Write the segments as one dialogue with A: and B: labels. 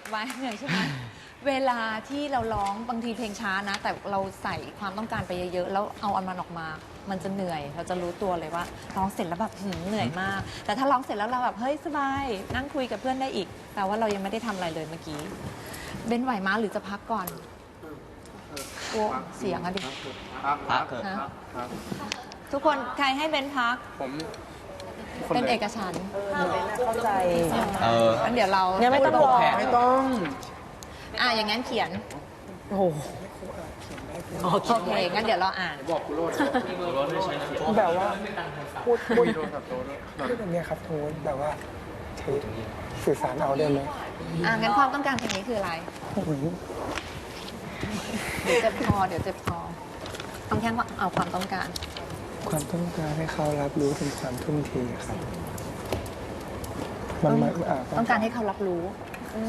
A: ก็บไว้เหนื่อยใช่ไหมเวลาที่เราร้องบางทีเพลงช้านะ แต่เราใส่ความต้องการไปเยอะๆแล้วเอาอันมันออกมา มันจะเหนื่อย เราจะรู้ตัวเลยว่าร้องเสร็จแล้วแบบหืมเหนื่อยมาก แต่ถ้าร้องเสร็จแล้วเราแบบเฮ้ยสบายนั่งคุยกับเพื่อนได้อีกแปลว่าเรายังไม่ได้ทำอะไรเลยเมื่อกี้เบนไหวมาหรือจะพักก่อนโอ้เสียงอะดิ
B: พัก
C: พักเถอะ
A: ฮะ
B: ครับ
A: ทุกคนใครให้เบนพัก
B: ผม คน
A: เป็น
B: ไหน
A: เอกฉันท์
D: เข้าใจ
C: เออ
A: งั้นเดี๋ยวเรา
D: งั้นไม่ต้องรอ
A: แผน
B: ไม่ต้อง
A: อะอย่างนั้นเขียน
D: โอ้โหอ๋อ
A: โอเคงั้นเดี๋ยวเราอ่าน
B: บอกคุณโรด
E: แบบว่าพูดพูด
B: มีโทรศัพท์โทรด้วย
E: พูดแบบเนี้ยครับโทษแบบว่าเทสสื่อสารเอาได้ไหม
A: อะงั้นความต้องการเพลงนี้คืออะไร
E: โอ้โห
A: เดี๋ยวเจ็บคอเดี๋ยวเจ็บคอต้องแค่ว่าเอาความต้องการ
E: ความต้องการให้เขารับรู้ถึงความทุ่มเทครับ มันมันอ่า
A: ต้องการให้เขารับรู้
E: อืม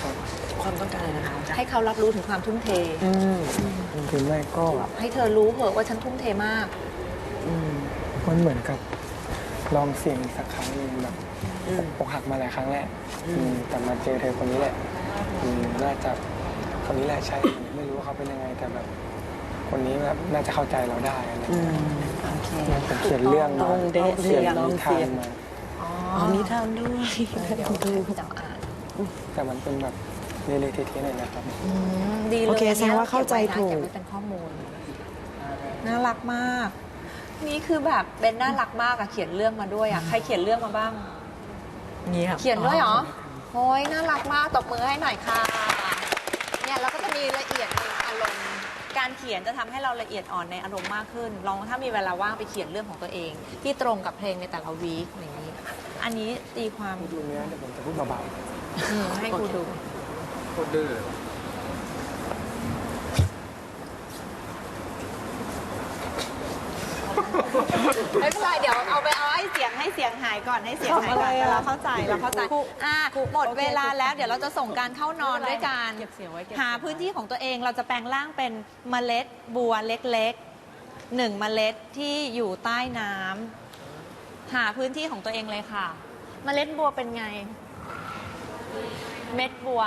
E: ครับ
D: ความต้องการอะไรนะคะ
A: ให้เขารับรู้ถึงความทุ่มเท
D: อืม
E: หรือไม่ก็
A: ให้เธอรู้เหอะว่าฉันทุ่มเทมาก
D: อืม
E: มันเหมือนกับลองเสี่ยงอีกสักครั้งหนึ่งแบบ
D: อืม
E: อกหักมาหลายครั้งแล้วอืมแต่มาเจอเธอคนนี้แหละอืมน่าจะคนนี้แหละใช่ไม่รู้ว่าเขาเป็นยังไงแต่แบบ คนนี้แบบน่าจะเข้าใจเราได้อะไร
D: อื
E: เงี้ย
D: มโอเค
E: ผมเขียนเรื่อง
D: ตรงเดะ
E: เขียน
D: เรียน
E: นิทานมา
A: อ๋อ
D: อ๋อมีทางด้วย
A: เดี๋ยวดูพี่จะอ่าน
E: แต่มันเป็นแบบเละๆเทะๆหน่อยนะครับ
A: อืมดีเลย
D: โอเคแสดงว่าเข้าใจถูก
A: เก็บไว้เป็นข้อมูล น่ารักมาก นี่คือแบบเบนน่ารักมากอะเขียนเรื่องมาด้วยอะใครเขียนเรื่องมาบ้าง
D: นี่ครับ
A: เขียนด้วยเหรอโอ้ยน่ารักมาก ตบมือให้หน่อยค่ะ เนี่ยเราก็จะมีละเอียดในอารมณ์ การเขียนจะทำให้เราละเอียดอ่อนในอารมณ์มากขึ้น ลองถ้ามีเวลาว่างไปเขียนเรื่องของตัวเอง ที่ตรงกับเพลงในแต่ละวีคอย่างนี้ อันนี้ตีความ
E: ดูเนื้อเดี๋ยวผมจะพูดเบา
A: อืมให้ครูดู
B: โคตรดื้อ
A: ไม่เป็นไรเดี๋ยวเอาไปเอาให้เสียงให้เสียงหายก่อนให้เสียงหายก่อนแต่เราเข้าใจเราเข้าใจอะหมดเวลาแล้วเดี๋ยวเราจะส่งการเข้านอนด้วยการหาพื้นที่ของตัวเองเราจะแปลงร่างเป็นเมล็ดบัวเล็กๆหนึ่งเมล็ดที่อยู่ใต้น้ำหาพื้นที่ของตัวเองเลยค่ะ เมล็ดบัวเป็นไง เม็ดบัว